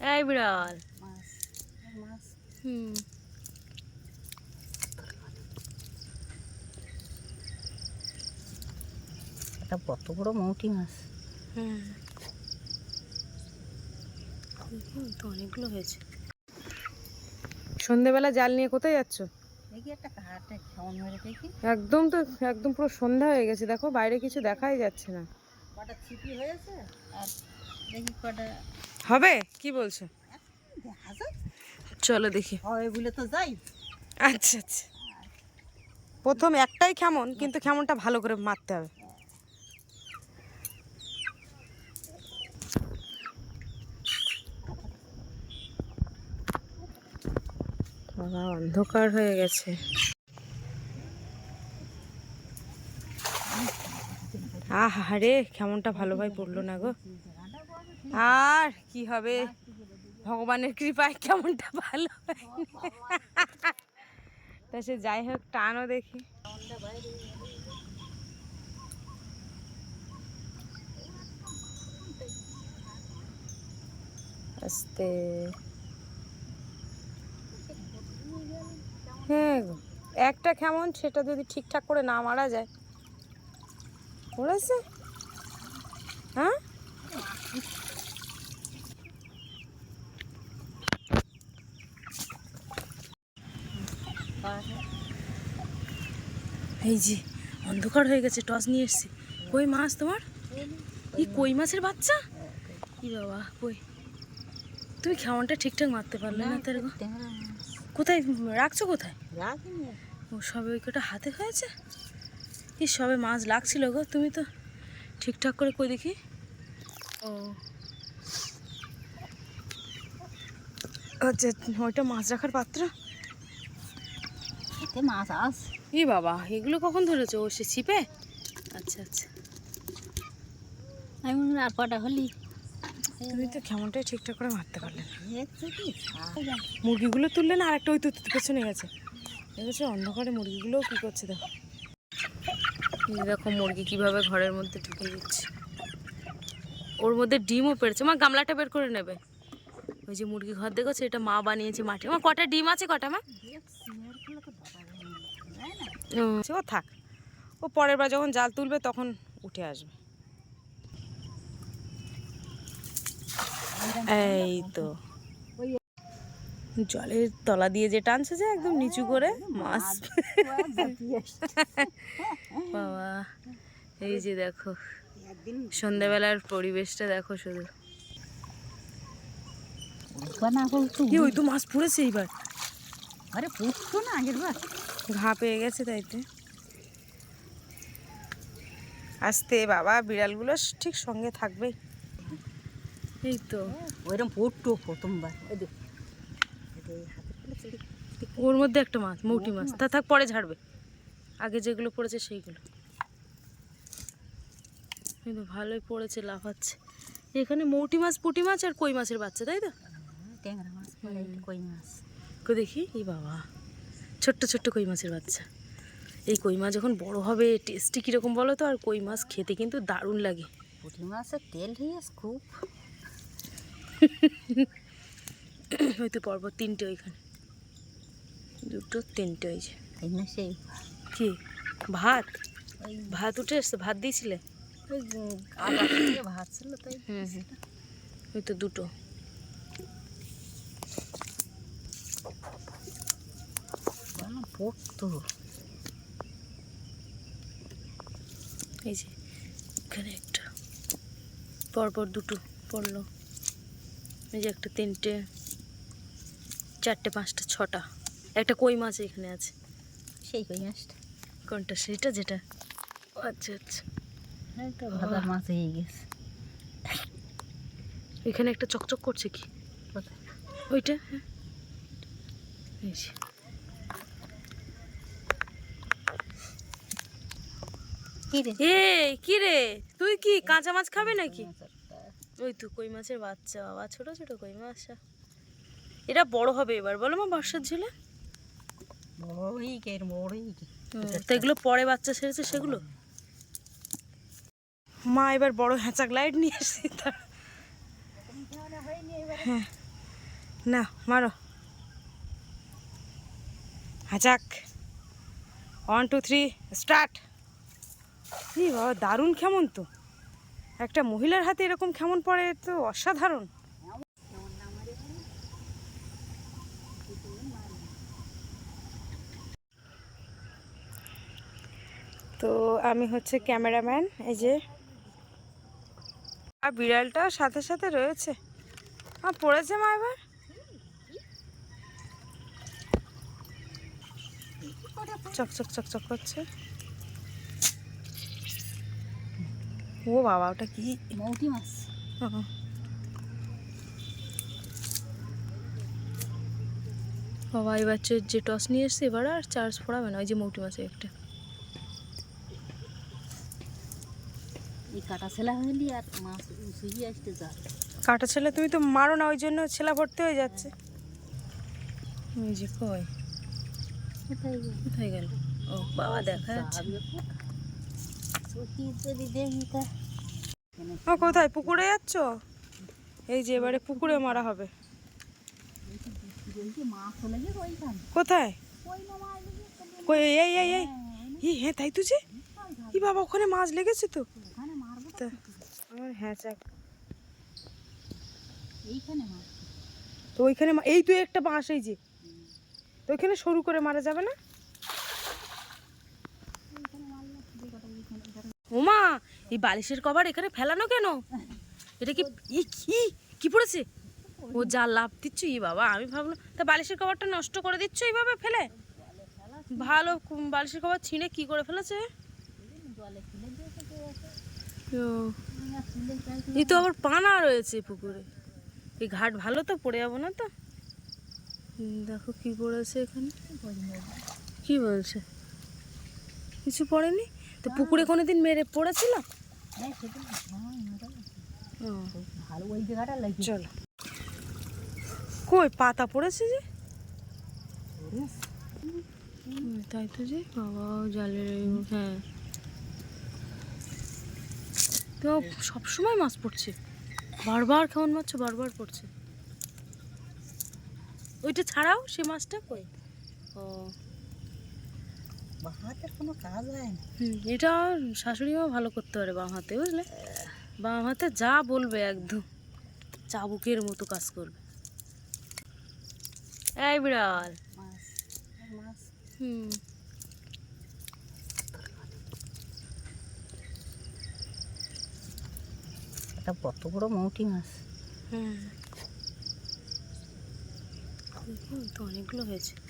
এই বিড়াল। মাছ মাছ হুম। এটা কত বড় মৌটি মাছ? হুম। অনেকগুলো হয়েছে। সন্ধেবেলা জাল নিয়ে কোথায় যাচ্ছ? দেখি একটা কাহাটে কেমন মেরে দেখি। একদম তো একদম পুরো সন্ধ্যা হয়ে গেছে। দেখো বাইরে কিছু দেখাই যাচ্ছে না। কটা ছিপি হয়েছে আর দেখি কটা হবে? কি বলছো? চলো দেখি। বলে তো যাই। আচ্ছা আচ্ছা। প্রথম একটাই কেমন কিন্তু কেমনটা ভালো করে মারতে হবে। বাবা অন্ধকার হয়ে গেছে। আহা রে কেমনটা ভালো ভাই পড়ল না গো। আর কি হবে? ভগবানের কৃপায় কেমনটা ভালো তা সে যাই হোক, টানও দেখি। আস্তে। হ্যাঁ একটা কেমন সেটা যদি ঠিকঠাক করে না মারা যায়। পড়েছে হ্যাঁ? এই যে অন্ধকার হয়ে গেছে টস নিয়ে এসছি। কই মাছ তোমার? এই কই মাছের বাচ্চা? কি বাবা কই? তুমি খেমনটা ঠিকঠাক মারতে পারলে না তার কোথায় রাখছো কোথায়? ও সবে ওই কটা হাতে হয়েছে? কি সবে মাছ লাগছিল গো তুমি তো ঠিকঠাক করে কই দেখি। ও। আচ্ছা ওইটা মাছ রাখার পাত্র? এতে মাছ আস ই বাবা এগুলো কখন ধরেছো? ও সে ছিপে? আচ্ছা আচ্ছা। আমি মনে আর কটা হলি। তুমি তো কেমনটাই ঠিকঠাক করে মারতে পারলে না। মুরগিগুলো তুললে না আরেকটা ওই তো পেছনে গেছে দেখেছ অন্ধকারে মুরগিগুলোও কী করছে দেখো। দেখো মুরগি কীভাবে ঘরের মধ্যে ঢুকে দিচ্ছে ওর মধ্যে ডিমও পেরেছে মা গামলাটা বের করে নেবে। ওই যে মুরগি ঘর দেখেছ এটা মা বানিয়েছে মাঠে। আমার কটা ডিম আছে কটা মা? ও, থাক। ও পরের বার যখন জাল তুলবে তখন উঠে আসবে। এই তো। জলের তলা দিয়ে যে টানছে যে একদম নিচু করে মাছ। বাবা এই যে দেখো সন্ধ্যাবেলার পরিবেশটা দেখো শুধু। ওই তো মাছ পড়েছে এইবার। আরে পুষতো না আগের বার ঘা পেয়ে গেছে তাইতে আসতে বাবা বিড়ালগুলো ঠিক সঙ্গে থাকবে। এই তো। ওইরকম পড়তো প্রথমবার ওর মধ্যে একটা মাছ মৌটি মাছ। তা থাক পরে ঝাড়বে। আগে যেগুলো পড়েছে সেইগুলো। কিন্তু ভালোই পড়েছে লাফাচ্ছে। এখানে মৌটি মাছ পুঁটি মাছ আর কই মাছের বাচ্চা তাই তো? ট্যাংরা মাছ কই মাছ। কই দেখি এই বাবা। ছোট্ট ছোট্ট কই মাছের বাচ্চা। এই কই মাছ যখন বড় হবে টেস্টি কীরকম বলো তো? আর কই মাছ খেতে কিন্তু দারুণ লাগে। পুঁটি মাছের তেল হয়েছে খুব। হয়তো পরপর তিনটে ওইখানে। দুটো তিনটে ওই যে। সেই কি? ভাত? ভাত উঠে এসছে? ভাত দিয়েছিলে? ওই ভাত ছিল তাই। হুম হুম। ওই তো দুটো। পড়তো এই যে এখানে একটা। পরপর দুটো পড়ল। এই যে একটা তিনটে চারটে পাঁচটা ছটা। একটা কই মাছ এখানে আছে? সেই কই মাছটা। কোনটা? সেটা যেটা? আচ্ছা আচ্ছা। এই তো ভাজা মাছ হয়ে গেছে। এখানে একটা চকচক করছে কি? ওইটা হ্যাঁ। এই যে। কি রে এই কি রে তুই কি কাঁচা মাছ খাবে নাকি? ওই তো কই মাছের বাচ্চা বাবা ছোট ছোট কই মাছ। এটা বড় হবে এবার বলো মা বর্ষার ঝিলে। তো এগুলো পরে বাচ্চা ছেড়েছে সেগুলো? মা এবার বড় হ্যাঁচাক লাইট নিয়ে এসেছি তার হ্যাঁ না মারো। হাজাক ওয়ান টু থ্রি স্টার্ট ই বাবা, দারুণ কেমন তো। একটা মহিলার হাতে এরকম কেমন পড়ে তো অসাধারণ। তো আমি হচ্ছে ক্যামেরাম্যান, এই যে। আর বিড়ালটা সাথে সাথে রয়েছে। আর পড়েছে মা এবার? চকচক চকচক করছে। ও বাবা ওটা কি? মৌটি মাছ। বাবা এবার যে- যে টস নিয়ে এসছে এবার আর চার্জ পড়াবে না ওই যে মৌটি মাছের একটা। এই কাটা ছেলা হইলি আর মাছ সুজি আসতে যা। কাটা ছেলে তুমি তো মারো না ওই জন্য ছেলা ভর্তি হয়ে যাচ্ছে। ওই যে কই? কোথায় কোথায় গেল? ও বাবা দেখা যাচ্ছে যাবে তো। সুজি যদি দেখি তা ও, কোথায়? পুকুরে যাচ্ছ? এই যে এবারে পুকুরে মারা হবে। কোথায়? এই এই হ্যাঁ তাই তো যে। ই বাবা, ওখানে মাছ লেগেছে তো। হ্যাঁ তো ওইখানে এই তো একটা বাঁশ, এই যে। তো ওইখানে সরু করে মারা যাবে না? এই বালিশের কভার এখানে ফেলানো কেন? এটা কি ই কি? কি পড়েছে? ও যা লাভ দিচ্ছ, ই বাবা, আমি ভাবলাম, তা বালিশের কভারটা নষ্ট করে দিচ্ছ এইভাবে ফেলে? ভালো বালিশের কভার ছিঁড়ে কি করে ফেলেছে? এই তো আবার পানা রয়েছে পুকুরে। এই ঘাট ভালো তো, পড়ে যাব না তো? দেখো কি পড়েছে এখানে। কি বলছে? কিছু পড়েনি? তো পুকুরে কোনোদিন মেরে পড়েছিল? চলো। কই পাতা পড়েছে যে? তাই তো যে বাবা জালের হ্যাঁ। তো সবসময় মাছ পড়ছে। বারবার কেমন মাছ বারবার পড়ছে। ওইটা ছাড়াও সে মাছটা কই? ও। হাতের কোনো কাজ হয় না এটা শাশুড়ি মা ভালো করতে পারে বাম হাতে বুঝলে? বাম হাতে যা বলবে একদম চাবুকের মতো কাজ করবে। এই বিড়াল। মাছ মাছ। হুম। এটা কত বড় মৌটি মাছ। হুম। অনেকগুলো হয়েছে।